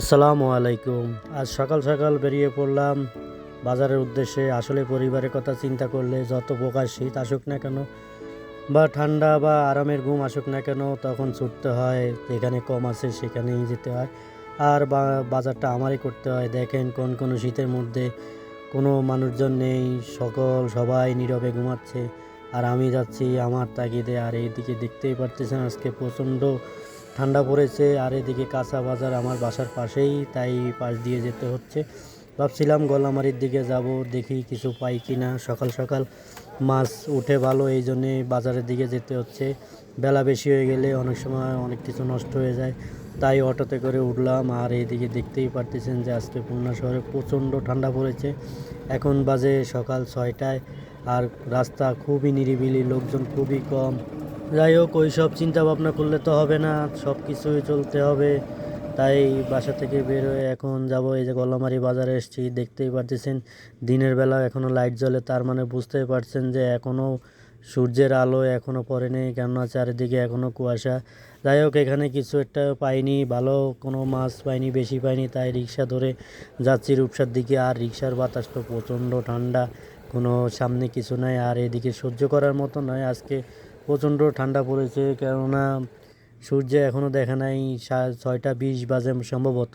আসসালামু আলাইকুম। আজ সকাল সকাল বেরিয়ে পড়লাম বাজারের উদ্দেশ্যে। আসলে পরিবারের কথা চিন্তা করলে যত প্রকার শীত আসুক না কেন, বা ঠান্ডা বা আরামের ঘুম আসুক না কেন, তখন ছুটতে হয়। যেখানে কম আছে সেখানেই যেতে হয়। আর বাজারটা আমারই করতে হয়। দেখেন কোন কোন শীতের মধ্যে কোনো মানুষজন নেই। সকল সবাই নীরবে ঘুমাচ্ছে। আর আমি যাচ্ছি আমার তাগিদে। আর এইদিকে দেখতেই পারতেছেন আজকে প্রচণ্ড ঠান্ডা পড়েছে আর এদিকে কাঁচা বাজার আমার বাসার পাশেই, তাই পাশ দিয়ে যেতে হচ্ছে। ভাবছিলাম গলামারির দিকে যাব, দেখি কিছু পাই কি না সকাল সকাল মাছ উঠে ভালো, এই জন্যে বাজারের দিকে যেতে হচ্ছে। বেলা বেশি হয়ে গেলে অনেক সময় অনেক কিছু নষ্ট হয়ে যায়, তাই অটোতে করে উঠলাম। আর এইদিকে দেখতেই পারতেছেন যে আজকে খুলনা শহরে প্রচণ্ড ঠান্ডা পড়েছে। এখন বাজে সকাল ছয়টায়, আর রাস্তা খুবই নিরিবিলি, লোকজন খুবই কম। যাই হোক ওই সব চিন্তা ভাবনা করলে তো হবে না, সব কিছুই চলতে হবে। তাই বাসা থেকে বের হয়ে এখন যাব, এই যে গল্লামারি বাজারে এসেছি, দেখতেই পারতেছেন, দিনের বেলা এখনও লাইট জ্বলে, তার মানে বুঝতেই পারছেন যে এখনও সূর্যের আলো এখনও পড়েনি কেননা চারিদিকে এখনও কুয়াশা। যাই হোক, এখানে কিছু একটা পাইনি, ভালো কোনো মাছ পাইনি, বেশি পাইনি, তাই রিক্সা ধরে যাচ্ছি রূপসার দিকে। আর রিক্সার বাতাস তো প্রচণ্ড ঠান্ডা, কোনো সামনে কিছু নাই, আর এদিকে সহ্য করার মতো নয়। আজকে প্রচণ্ড ঠান্ডা পড়েছে, কেননা সূর্য এখনও দেখা নাই ছয়টা বিশ বাজে সম্ভবত।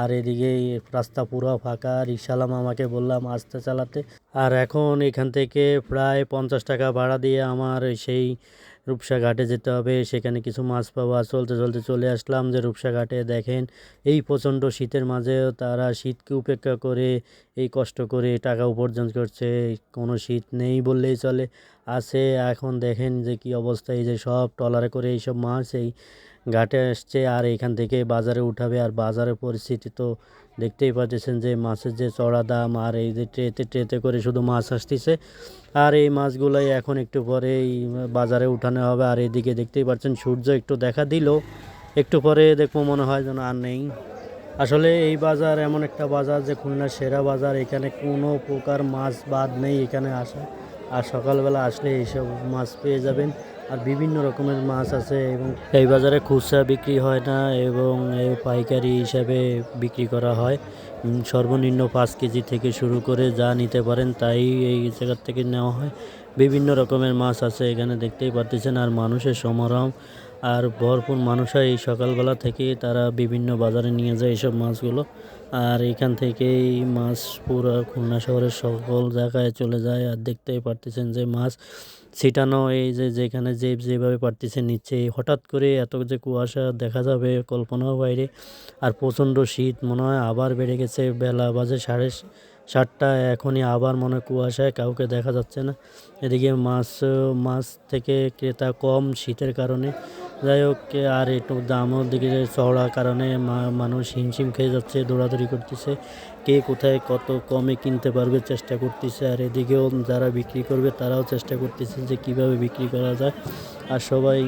আর এদিকে রাস্তা পুরো ফাঁকা রিক্সালাম আমাকে বললাম আস্তে চালাতে। আর এখন এখান থেকে প্রায় পঞ্চাশ টাকা ভাড়া দিয়ে আমার সেই রূপসা ঘাটে যেতে হবে। সেখানে কিছু মাছ পাওয়া, চলতে চলতে চলে আসলাম যে রূপসা ঘাটে দেখেন, এই প্রচণ্ড শীতের মাঝেও তারা শীতকে উপেক্ষা করে, এই কষ্ট করে টাকা উপার্জন করছে। কোনো শীত নেই বললেই চলে। আছে, এখন দেখেন যে কি অবস্থা। এই যে সব ট্রলারে করে এইসব মাছ এই ঘাটে আসছে আর এখান থেকে বাজারে উঠাবে। আর বাজারের পরিস্থিতি তো দেখতেই পাচ্ছেন যে মাছের যে চড়া দাম আর এই যে ট্রেতে ট্রেতে করে শুধু মাছ আসতেছে। আর এই মাছগুলোই এখন একটু পরেই বাজারে উঠানো হবে। আর এদিকে দেখতেই পাচ্ছেন, সূর্য একটু দেখা দিল। একটু পরে দেখব, মনে হয় যেন আর নেই। আসলে এই বাজার এমন একটা বাজার যে খুলনার সেরা বাজার। এখানে কোনো প্রকার মাছ বাদ নেই, এখানে আসা আর সকালবেলা আসলে এইসব মাছ পেয়ে যাবেন। আর বিভিন্ন রকমের মাছ আছে এবং এই বাজারে খুচরা বিক্রি হয় না এবং এই পাইকারি হিসাবে বিক্রি করা হয়। সর্বনিম্ন পাঁচ কেজি থেকে শুরু করে যা নিতে পারেন তাই এই জায়গার থেকে নেওয়া হয়। বিভিন্ন রকমের মাছ আছে এখানে দেখতেই পারতেছেন আর মানুষের সমারোহ। আর ভরপুর মানুষ হয় এই সকালবেলা থেকে তারা বিভিন্ন বাজারে নিয়ে যায় এইসব মাছগুলো। আর এখান থেকেই মাছ পুরো খুলনা শহরের সকল জায়গায় চলে যায় আর দেখতেই পারতেছেন যে মাছ ছিটানো, এই যে যেখানে যে যেভাবে পারতেছে নিচ্ছে। হঠাৎ করে এত যে কুয়াশা দেখা যাবে কল্পনাও বাইরে। আর প্রচণ্ড শীত, মনে হয় আবার বেড়ে গেছে। বেলা বাজে সাড়ে সাতটা, এখনই আবার মনে কুয়াশায় কাউকে দেখা যাচ্ছে না। এদিকে মাছ মাছ থেকে ক্রেতা কম শীতের কারণে। যাই হোক আর একটু দামও দিকে চড়া কারণে মানুষ হিমশিম খেয়ে যাচ্ছে, দৌড়াদৌড়ি করতেছে। কে কোথায় কত কমে কিনতে পারবে চেষ্টা করতেছে। আর এদিকেও যারা বিক্রি করবে, তারাও চেষ্টা করতেছে যে কীভাবে বিক্রি করা যায়। আর সবাই